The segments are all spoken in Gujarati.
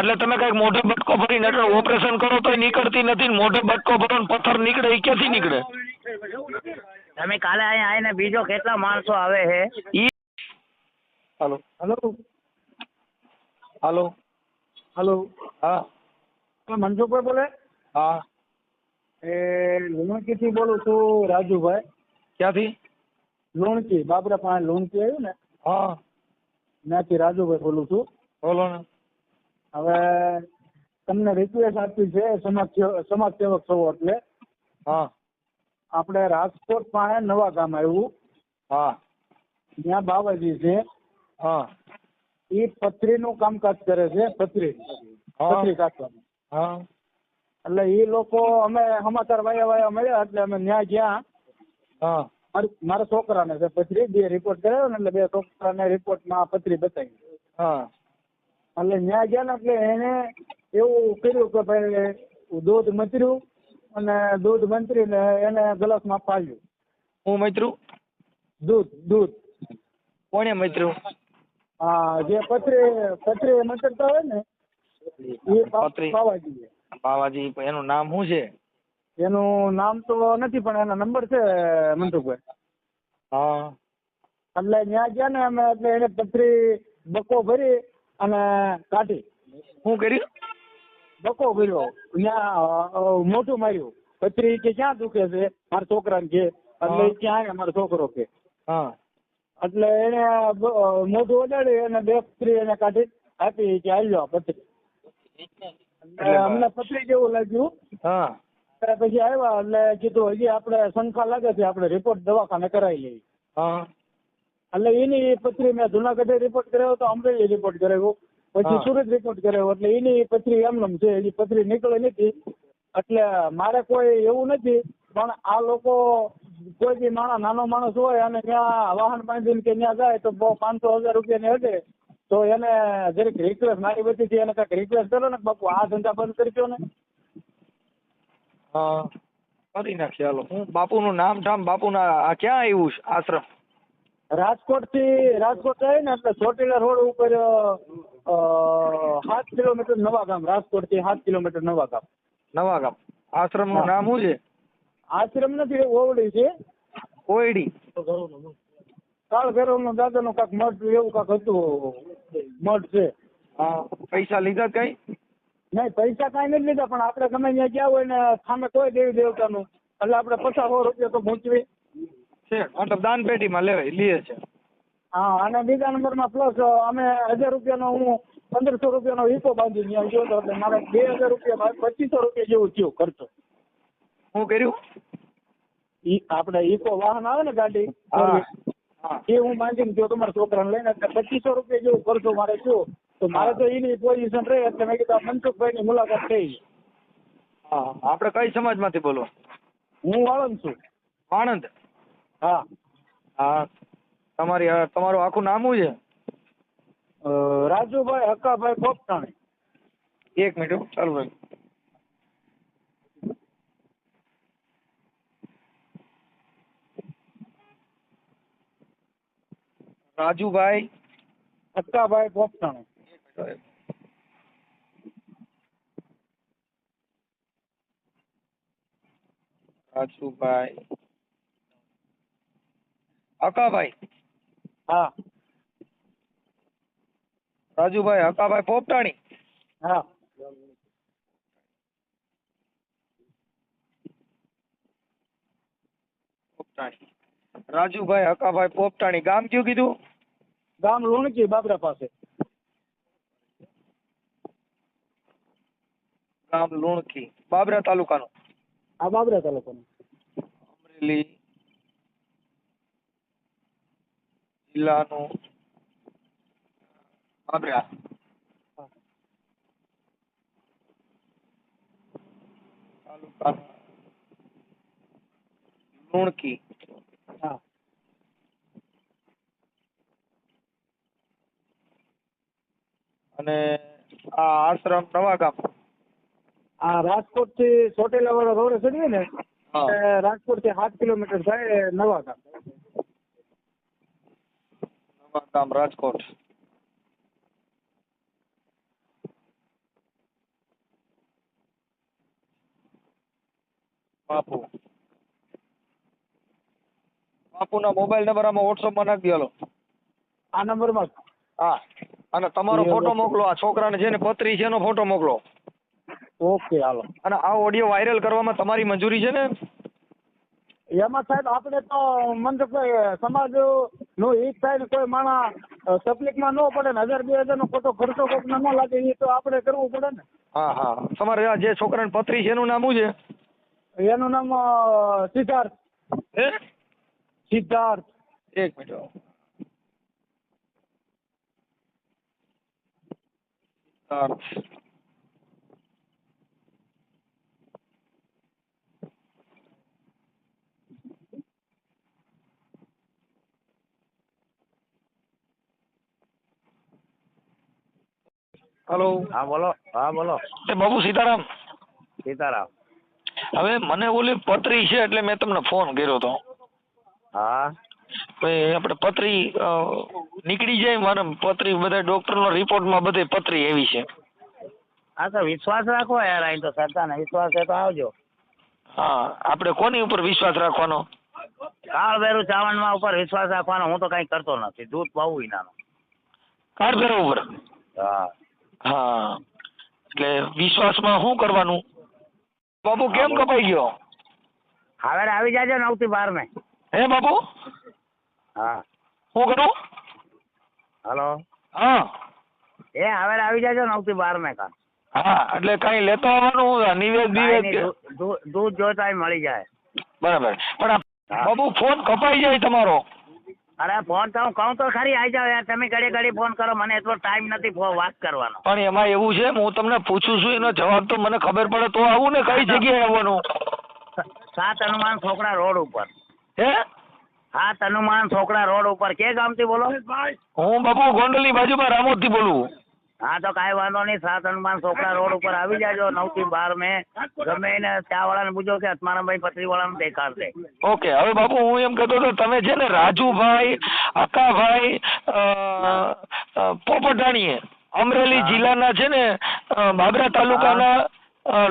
એટલે તમે કંઈક મોઢે બટકો ભરીને એટલે ઓપરેશન કરો તો નીકળતી નથી ને મોઢે બટકો ભરો ને પથ્થર નીકળે એ ક્યાંથી નીકળે? તમે કાલે અહીંયા આવીને બીજો કેટલા માણસો આવે છે? ઈ હાલો. હલો. હાલો. હલો. હા. તમે મનસુખભાઈ બોલે? હા. એ લુણકીથી બોલું છું રાજુભાઈ. ક્યાંથી? લુણકી બાબરા પાસે લુણકી આવ્યું ને? હા. ત્યાંથી રાજુભાઈ બોલું છું. બોલો ને. હવે તમને રિક્વેસ્ટ આપી છે સમાજ સમાજ સેવક છો એટલે. હા. આપણે રાજકોટ પાસે નવા ગામ આવ્યું. હા. ત્યાં બાવાજી છે. હા. એ પથરીનું કામકાજ કરે છે પથરી. પથરી કાઢવાનું. હા. એટલે એ લોકો અમે સમાચાર વાયા વાયા મળ્યા એટલે અમે ત્યાં ગયા. હા. મારી- મારા છોકરાને છે પથરી બે રિપોર્ટ કરાવ્યો ને એટલે બે છોકરાને રિપોર્ટમાં પથરી બતાવી. હા. એટલે ત્યાં ગયા ને એટલે એને એવું કર્યું કે ભાઈ દૂધ મચર્યું અને દૂધ મંત્રીને એને ગ્લાસમાં પાડ્યું. હું મૈત્રું? દૂધ દૂધ. કોને મૈત્રું? હા જે પથરી પથરી મચરતા હોય ને એ પાવાજી પાવાજી એનું નામ શું છે? એનું નામ તો નથી પણ એનો નંબર છે મનસુખભાઈ હા. એટલે ત્યાં ગયા ને અમે એટલે એને પથરી બકો ભરી અને કાઢી. શું કર્યું? બકો કર્યો. ત્યાં મોટું માર્યું. પત્રી કે ક્યાં દુખે છે? મારા છોકરાને કે. એટલે ક્યાં મારો છોકરો કે. હા. એટલે એને મોઢું ઓડાડી અને બે પત્રી એને કાઢી આપી કે હાલ્યો આ પથરી. એટલે અમને પત્રી જેવું લાગ્યું. હા. પછી આવ્યા એટલે કીધું હજી આપણે શંકા લાગે છે આપણે રિપોર્ટ દવાખાને કરાવી લઈએ. હા. એટલે એની પથરી મેં જુનાગઢે રિપોર્ટ કર્યો તો અમરેલી રિપોર્ટ કરાવ્યો પછી સુરત રિપોર્ટ કર્યો. એટલે એની પથરી એમનેમ છે. એની પથરી નીકળે નથી. એટલે મારે કોઈ એવું નથી પણ આ લોકો કોઈ બી માણસ નાનો માણસ હોય અને ત્યાં વાહન બાંધીને કે ત્યાં જાય તો બહુ પાંચસો હજાર રૂપિયાની હટે તો એને જરીક રિક્વેસ્ટ મારી વતીથી એને કાંઈક રિક્વેસ્ટ કરો ને બાપુ આ ધંધા બંધ કરી દો ને. હા. કરી નાખીએ હાલો. હું બાપુનું નામ ઠામ બાપુના આ ક્યાં આવ્યું આશ્રમ? રાજકોટથી રાજકોટ જાય ને એટલે ચોટીલા રોડ ઉપર સાત કિલોમીટર નવા ગામ રાજકોટથી સાત કિલોમીટર નવા ગામ. નવા ગામ. આશ્રમનું નામ શું છે? આશ્રમ નથી ઓવડી છે. કોયડી કાળ દાદા નો કાંક મઠ એવું કાંક હતું મઠ છે. પૈસા લીધા કઈ? નહીં પૈસા કઈ નથી લીધા પણ આપણે ગમે ત્યાં ગયા હોય ને સામે કોઈ દેવી દેવતાનું એટલે આપણે પચાસ સો રૂપિયા તો પહોંચવી છે. મતલબ દાન પેટીમાં લેવાય લીએ છે. હા અને બીજા નંબરમાં પ્લસ અમે હજાર રૂપિયાનો હું પંદરસો રૂપિયાનો ઈકો બાંધી ગયો હતો એટલે મારે બે હજાર રૂપિયા પચીસો રૂપિયા જેવું થયું ખર્ચો. શું કર્યું? ઈ આપણે ઈકો વાહન આવે ને ગાડી એ હું બાંધીને ગયો તમારા છોકરાને લઈને એટલે પચીસો રૂપિયા જેવું ખર્ચો મારે થયો. તો મારે તો એની પોઝિશન રહે એટલે મેં કીધું મનસુખભાઈ ની મુલાકાત થઈ હા આપણે કઈ સમાજમાંથી બોલો? હું વાળંદ છું. આણંદ હા. હા. તમારી અ, તમારું આખું નામ શું છે? અ, રાજુભાઈ હક્કાભાઈ પોપટાણી. એક મિનિટ હો, ચાલુ ભાઈ રાજુભાઈ. હક્કાભાઈ પોપટાણી. રાજુભાઈ. અકાભાઈ હા. રાજુભાઈ હકાભાઈ પોપટાણી. હા. પોપટાણી. રાજુભાઈ હકાભાઈ પોપટાણી ગામ કયું કીધું? ગામ લુણકી બાબરા પાસે. ગામ લુણકી બાબરા તાલુકાનું. આ બાબરા તાલુકાનું. અમરેલી. જિલ્લાનું તાલુકા લુણકી. હા. અને આ આશ્રમ નવા ગામ. આ રાજકોટથી ચોટેલા વાળો રોડ ચડીએ ને રાજકોટથી સાત કિલોમીટર થાય નવા ગામ. ગામ રાજકોટ બાપુ બાપુના મોબાઈલ નંબર આમાં વોટ્સઅપમાં નાખી દો આ નંબરમાં હા. અને તમારો ફોટો મોકલો આ છોકરાને છે ને પત્રી છે એનો ફોટો મોકલો. Okay hello. અને આ ઓડિયો વાયરલ કરવામાં તમારી મંજૂરી છે ને? એમાં સાહેબ આપણે તો મને સમાજ નું એક ને કોઈ માણસ તકલીફમાં ન પડે ને હજાર બે હજાર નો ખોટો ખર્ચો કોક ન લાગે એ તો આપણે કરવું પડે ને. હા હા. તમારે આ જે છોકરાને પત્રી છે એનું નામ શું છે? એનું નામ સિદ્ધાર્થ. હે? સિદ્ધાર્થ. એક મિનિટ સિદ્ધાર્થ. હલો. હા બોલો. હા બોલો. એ બાબુ સીતારામ. સીતારામ. હવે મને ઓલી પત્રી છે એટલે મેં તમને ફોન કર્યો હતો હા. ભાઈ આપણે પત્રી નીકળી જાય મારે પત્રી બધા ડોક્ટરનો રિપોર્ટમાં બધે પત્રી એવી છે. હા તો વિશ્વાસ રાખો યાર અહીં તો સરતાને વિશ્વાસ છે તો આવજો. હા આપણે કોની ઉપર વિશ્વાસ રાખવાનો? કાળ ભેરું ચાવણમાં ઉપર વિશ્વાસ રાખવાનો હું તો કઈ કરતો નથી. દૂધ પાવું નાનું કારભેરા ઉપર? હા. હા. એટલે વિશ્વાસમાં શું કરવાનું? બાપુ કેમ કપાઈ ગયો? હવે આવી જાજો નવથી બાર મેં હે બાપુ? હા. શું કરું? હલો. હા. એ હવે આવી જાજો નવથી બાર મેં કા હા એટલે કઈ લેતો આવવાનું નિવેદ નિવેદ દૂધ જોતા મળી જાય. બરાબર. પણ બાપુ ફોન કપાઈ જાય તમારો. અરે ફોન તો હું કહું તો ખરી આવી જાવ યાર. તમે ઘડી ઘડી ફોન કરો મને એટલો ટાઈમ નથી વાત કરવાનો. પણ એમાં એવું છે હું તમને પૂછું છું એનો જવાબ તો મને ખબર પડે તો આવું ને કઈ જગ્યાએ આવવાનું? સાત હનુમાન છોકરા રોડ ઉપર. હે? હા હનુમાન છોકરા રોડ ઉપર. કે ગામથી બોલો? હું બાપુ ગોંડલની બાજુમાં રામોદથી બોલું. હા તો કાંઈ વાંધો નહીં. સાત હનુમાન છોકરા રોડ ઉપર આવી જાજો. નવથી બાર મેં ગમે એને ચા વાળાને પૂછો કે અતમારાભાઈ પત્રી વાળાને દેખાડશે. ઓકે હવે બાપુ હું એમ કહેતો હતો તમે છે ને રાજુભાઈ અકાભાઈ પોપટાણીએ અમરેલી જિલ્લાના છે ને બાબરા તાલુકાના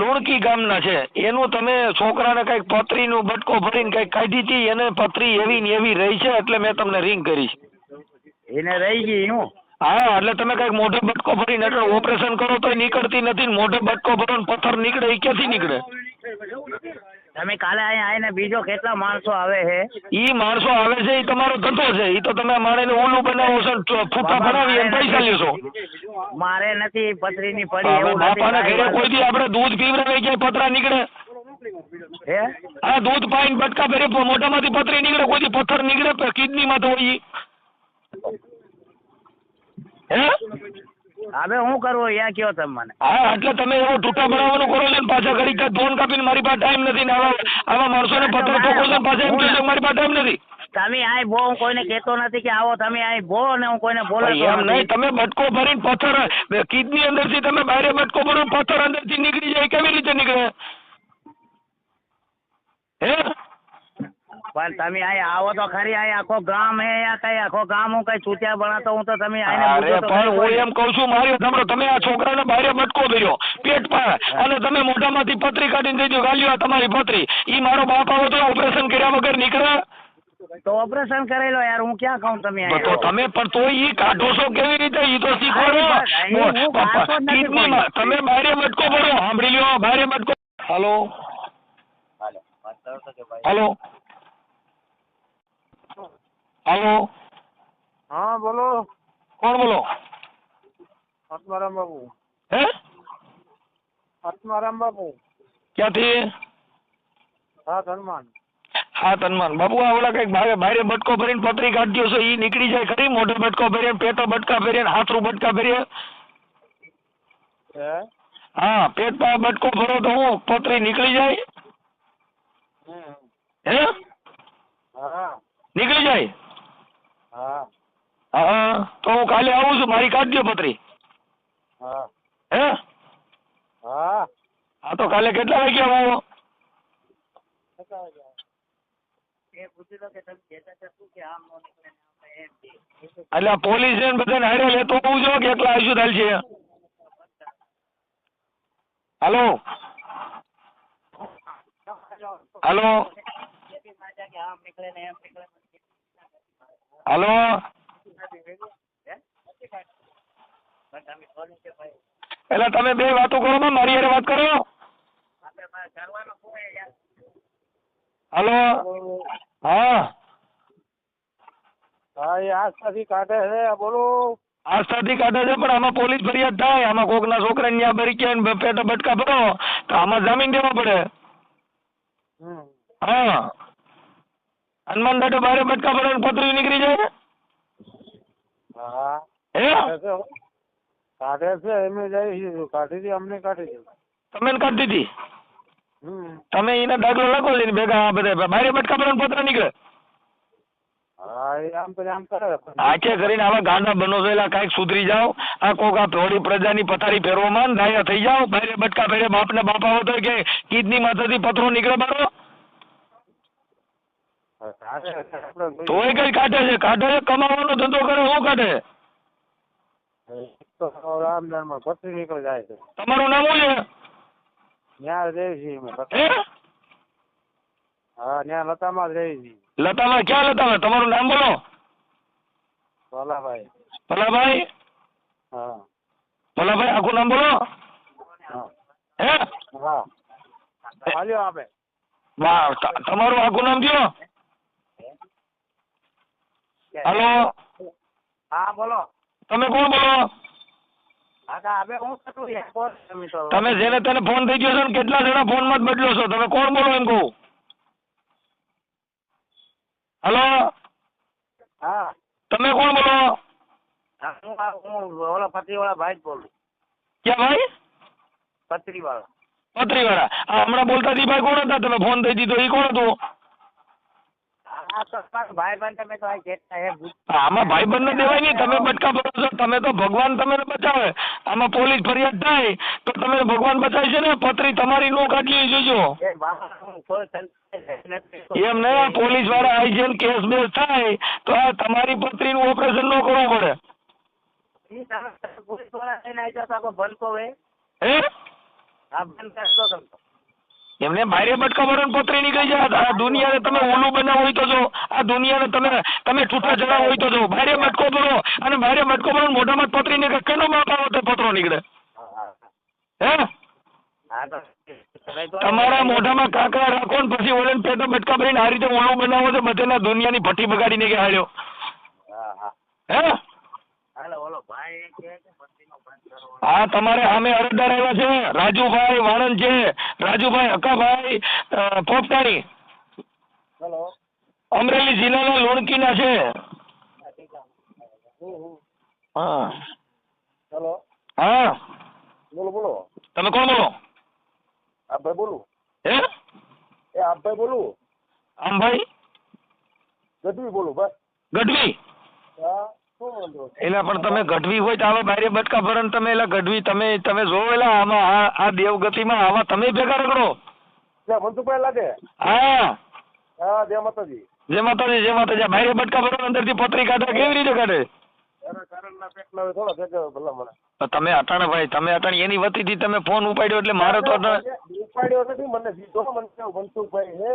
લુણકી ગામના છે. એનું તમે છોકરાને કંઈક પત્રીનું બટકો ભરીને કંઈક કાઢી હતી એને પત્રી એવી ને એવી રહી છે એટલે મેં તમને રિંગ કરી. એને રહી ગઈ હું? હા એટલે તમે કંઈક મોઢે બટકો ભરીને એટલે ઓપરેશન કરો તો નીકળતી નથી ને મોઢે બટકો ભરો ને પથ્થર નીકળે એ ક્યાંથી નીકળે? તમે કાલે અહીંયા આવીને બીજો કેટલા માણસો આવે છે? ઈ માણસો આવે છે એ તમારો ધંધો છે એ તો તમે મારે ઓલું બનાવો છો ફૂટા બનાવી અને પૈસા લેશો. મારે નથી પથરીની પડી એવું બાપાના ઘરે કોઈ દી આપણે દૂધ પીવડાવે ક્યાંય પતરા નીકળે? હે? આ દૂધ પાઈને બટકા ભરે મોઢામાંથી પતરી નીકળે કોઈ દી પથ્થર નીકળે કિડનીમાં તો હોય. હે? હવે હું કરવું? યા કયો તમે મને? હા એટલે તમે એવું ટૂટા બનાવવાનું કરો ને પાછા ઘડી ફોન કાપીને મારી પાસે ટાઈમ નથી ને આવા આવા માણસોને પત્ર ઠોકો છો પાછા એમ કહેશો મારી પાસે ટાઈમ નથી. તમે આય બો હું કોઈને કહેતો નથી કે આવો તમે આય બો ને હું કોઈને બોલાતો એમ નહીં તમે બટકો ભરીને પથ્થર કિડની અંદરથી તમે બહાર બટકો ભરો ને પથ્થર અંદરથી નીકળી જાય કેવી રીતે નીકળે હે પણ તમે આય આવો તો ખરી આય આખો ગામ હે યા કઈ આખો ગામ હું કઈ છૂટ્યા બનાતો હું તો તમે આઈને અરે પૂછો તો પણ ખરી હું કોઈ. એમ કહું છું મારી સાંભળો તમે આ છોકરાને બહાર બટકો ભર્યો પેટ પર અને તમે મોઢામાંથી પતરી કાઢીને દેજો ગાલ્યો આ તમારી પતરી ઈ મારો બાપ આવો તો ઓપરેશન કર્યા વગર નીકળે. તો ઓપરેશન કરેલો યાર હું ક્યાં કહું તમે તો આય તમે પણ તો ઈ કાઢો છો કેવી રીતે? ઈ તો શીખવાડો. અરે ભાઈ, હું કાઢતો જ નથી કિડનીમાં તમે બહાર બટકો ભરો સાંભળી લ્યો બહાર બટકો હલો. હલો. હલો. હા બોલો. કોણ બોલો? આત્મારામ બાપુ. હે? આત્મારામ બાપુ. ક્યાંથી? હા ધનમાન. હા તનમાન બાબુ આ ઓલા કંઈક ભાઈ બારે બટકો ભરીને પતરી કાઢ્યો છે ઈ નીકળી જાય ખરી? મોઢે બટકો ભરીને પેટો બટકા ભરીને હાથરું બટકા ભરીએ? હે? હા પેટ પર બટકો ભરો તો હું પતરી નીકળી જાય હમ. હે હા નીકળી જાય હા હા તો હું કાલે આવું છું મારી કાઢજો પત્રી હા. હે? હા. હા તો કાલે કેટલા વાગે આવો. એટલે પોલીસ ને બધાને હારે લેતો આવું છો કે એકલા આવીશું થાય છે. હાલો? હાલો? હાલો? એટલે તમે બે વાતો કરો ને મારી હારે વાત કરો. હલો? હા. હા એ આસ્થાથી કાઢે છે બોલો. આસ્થાથી કાઢે છે પણ આમાં પોલીસ ફરિયાદ થાય. આમાં કોકના છોકરાને ન્યા ભરી કે પેટા બટકા ભરો તો આમાં જામીન દેવા પડે. હા. હનુમાન દાદા બારે બટકા ભરો પતરી નીકળી જાય. હા. હે? કાઢે છે અમે જાય કાઢી દી અમને કાઢી તમે કાઢી દીધી? તમે એના દાખલો લખો લઈને ભેગા આ બધા બારે બટકા ને પતરા નીકળે. આખે કરીને આવા ગાંડા બનો છો એટલે કાંઈક સુધરી જાઓ આ કોક આ થોડી પ્રજાની પથારી ફેરવોમાં ધાયા થઈ જાઓ બારે બટકા ફેરે બાપને બાપ આવો તો કે કીડની માથેથી પથરો નીકળે બારો તોય કઈ કાઢે છે? કાઢે છે કમાવાનો ધંધો કરે શું કાઢે? તો રામદાનમાં પથરી નીકળી જાય છે. તમારું નામ શું છે? જ રહી છીએ અમે હા? ત્યાં લતામાં જ રહી છીએ લતામાં ક્યાં લતામાં? તમારું નામ બોલો. ભલાભાઈ. ભલાભાઈ? હા. ભલાભાઈ આખું નામ બોલો. હા. હે? હા. હાલ્યો આપે. વાહ તમારું આખું નામ કયો? હલો? હા બોલો. તમે કોણ બોલો કાકા હવે હું થતું યાર કોણ તમે તો જેને તને ફોન થઈ ગયો છો ને કેટલા જણા ફોનમાં બદલો છો? તમે કોણ બોલો એમ કહું? હલો? હા. તમે કોણ બોલો? હા, ઓલા ભાઈ જ બોલું. ક્યાં ભાઈ? પત્રીવાળા. પત્રીવાળા. આ હમણાં બોલતા કોણ હતા? તમે ફોન થઈ દીધો એ કોણ હતું હા તો તમારા ભાઈ બંધ તમે તો આ જેટલા હે ભૂત આમાં ભાઈબંધ ને દેવાય નહીં તમે બટકા ભરો છો. તમે તો ભગવાન તમે બચાવે. આમાં પોલીસ ફરિયાદ થાય તો તમે ભગવાન બચાવી છે ને? પત્રી તમારી નો કાઢી જોજો એમ નહીં પોલીસવાળા આવી છે ને કેસ બેસ થાય તો આ તમારી પત્રીનું ઓપરેશન ન કરવું પડે. પોલીસવાળા બંધ કહો હે? હા બંધ કરી તમે એમને ભારે બટકા ને પત્રી નીકળી જાય. આ દુનિયાને તમે ઓલું બનાવો હોય તો જો. આ દુનિયાને તમે તમે ઠૂઠા ચડાવો હોય તો જો. ભારે મટકો ભરો અને ભારે મટકો ભરો મોઢામાં પતરી નીકળે. કેનો માપ આવો તો પતરો નીકળે? હા? તમારા મોઢામાં કાંકરા રાખો ને પછી ઓલે પેટો મટકા ભરીને આ રીતે ઓલું બનાવો તો બધેના દુનિયાની ભઠ્ઠી બગાડીને કે હાલ્યો. હા ઓલો ભાઈ હા તમારે સામે અરજદાર આવ્યા છે. રાજુભાઈ વાણંદ છે. રાજુભાઈ હકાભાઈ પોપટાણી. હેલો. અમરેલી જિલ્લાના લુણકીના છે. હા હેલો. હા. બોલો બોલો. તમે કોણ બોલો? આપભાઈ બોલું. હે? એ આપભાઈ બોલું. આમભાઈ ગઢવી બોલું ભાઈ. ગઢવી? હા. એટલે પણ તમે ગઢવી હોય તો આવા બારે બટકા ભરણ તમે એટલે ગઢવી તમે તમે જોવો એટલે આમાં આ દેવગતિમાં આવા તમે ભેગા રગડો. મનસુખભાઈ લાગે? હા. હા જય માતાજી. જય માતાજી જય માતાજી. બારે બટકા ભરણ અંદરથી પતરી કાઢે કેવી રીતે કાઢે? તમે અટાણે ભાઈ તમે અટાણે એની વતી થી તમે ફોન ઉપાડ્યો એટલે મારે તો ઉપાડ્યો નથી મને દીધો મને મનસુખભાઈ હે.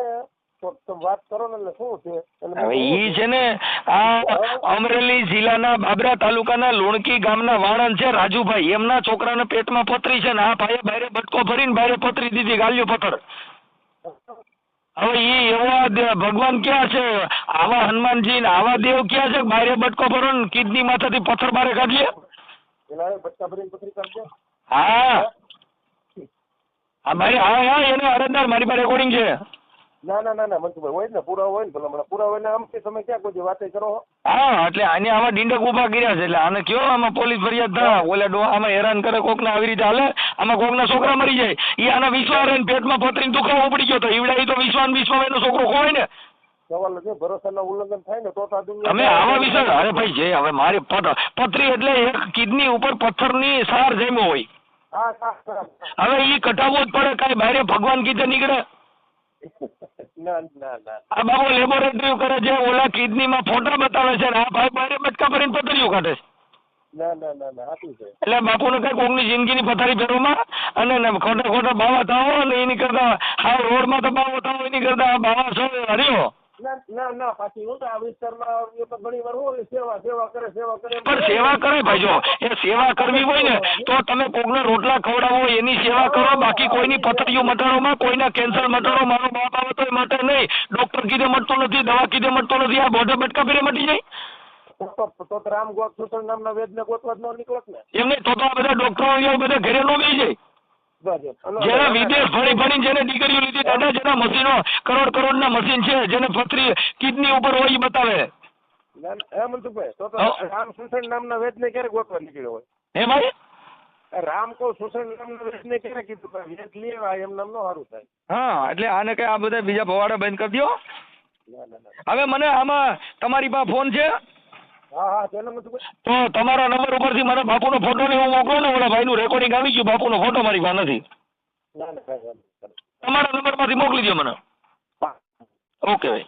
વાત કરો ને એટલે શું છે? હવે ઈ છે ને આ અમરેલી જિલ્લાના બાબરા તાલુકાના લુણકી ગામના વાણંદ છે રાજુભાઈ. એમના છોકરાને પેટમાં પથરી છે ને આ ભાઈએ બારે બટકો ભરીને બારે પથરી દીધી ગાલ્યો પથ્થર. હવે ઈ એવા ભગવાન ક્યાં છે? આવા હનુમાનજી ને આવા દેવ ક્યાં છે? બારે બટકો ભરો ને કિડની માથાથી પથ્થર બારે કાઢીએ. પેલા ભરીને પથરી કાઢજે. હા. હા. મારી હા હા એને અરજદાર મારી પાસે રેકોર્ડિંગ છે. ના ના ના ના મનસુખભાઈ હોય ને પુરાવો હોય ને ભલા મને પુરાવા હોય ને આમ કે તમે ક્યાં કોઈ વાત કરો હા? એટલે આને આમાં ડીંડક ઊભા કર્યા છે એટલે આને કયો આમાં પોલીસ ફરિયાદ થાય ઓલા ડો આમાં હેરાન કરે કોકને આવી રીતે હાલે આમાં કોકના છોકરા મરી જાય. એ આના વિશ્વાસ રહીને પેટમાં પથરીને દુખાવો ઉપડી ગયો તો ઈવડા તો વિશ્વાન વિશ્વાસ એનો છોકરો ખોવાય ને. સવાલ છે ભરોસાના ઉલ્લંઘન થાય ને તો આ આવા વિશે અરે ભાઈ જે હવે મારી પથ- પથરી એટલે એક કિડની ઉપર પથ્થરની સાર જમ્યો હોય. હવે એ કટાવવો જ પડે કાંઈ બારે ભગવાન કીધે નીકળે. ના ના ના આ બાબુ લેબોરેટરી કરે છે ઓલા કિડની માં ફોટા બતાવે છે આ ભાઈ બારે બટકા ભરીને પથરીઓ કાઢે છે. એટલે બાપુ ને કઈ સાચું જિંદગી ની પથારી ફેરવામાં અને ખોટા ખોટા બાવા થાવો અને એની કરતા હાવ રોડમાં તો બાવા થાવો એની કરતા બાવા છો હર્યો. ના ના ના પાછી હું તો આ વિસ્તારમાં તો ઘણી વાર હોય સેવા સેવા કરે સેવા કરે. પણ સેવા કરે ભાઈ જો એ સેવા કરવી હોય ને તો તમે કોકને રોટલા ખવડાવો એની સેવા કરો બાકી કોઈની પથરીઓ મટાડોમાં કોઈના કેન્સર મટાડો મારો બાપ આવે તો માટે નહીં. ડોક્ટર કીધે મટતો નથી દવા કીધે મટતો નથી આ બોધે બટકા ફેરે મટી જાય. તો રામ ગોત નામના વેદને ગોતવા જ ન નીકળત ને. એમ નહીં તો આ બધા ડોક્ટરો અહીંયા બધા ઘરે નો બેસી જાય. જેને વિદેશ ભણી ભણી જેને દીકરીઓ લીધી દાદા જેના મશીનો કરોડ કરોડના મશીન છે જેને પથરી કિડની ઉપર હોય ઈ બતાવે. ના, ના, મનસુખભાઈ તો રામ સુસણ નામના વેદને ક્યારે ગોતવા નીકળ્યો હોય? હે ભાઈ? રામ કહું સુસણ નામના વેદને ક્યારે કીધું વેદ લેવા એમ નામ નો સારું થાય. હા એટલે આને કઈ આ બધા બીજા ભવાડા બંધ કરી દો ના ના ના. હવે મને આમાં તમારી પાસે ફોન છે. તો તમારા નંબર ઉપરથી મને બાપુનો ફોટો ને હું મોકલું ને ઓલા ભાઈનું રેકોર્ડિંગ આવી ગયું બાપુનો ફોટો મારી પાસે નથી તમારા નંબરમાંથી તમારા નંબરમાંથી મોકલી દો મને. ઓકે ભાઈ.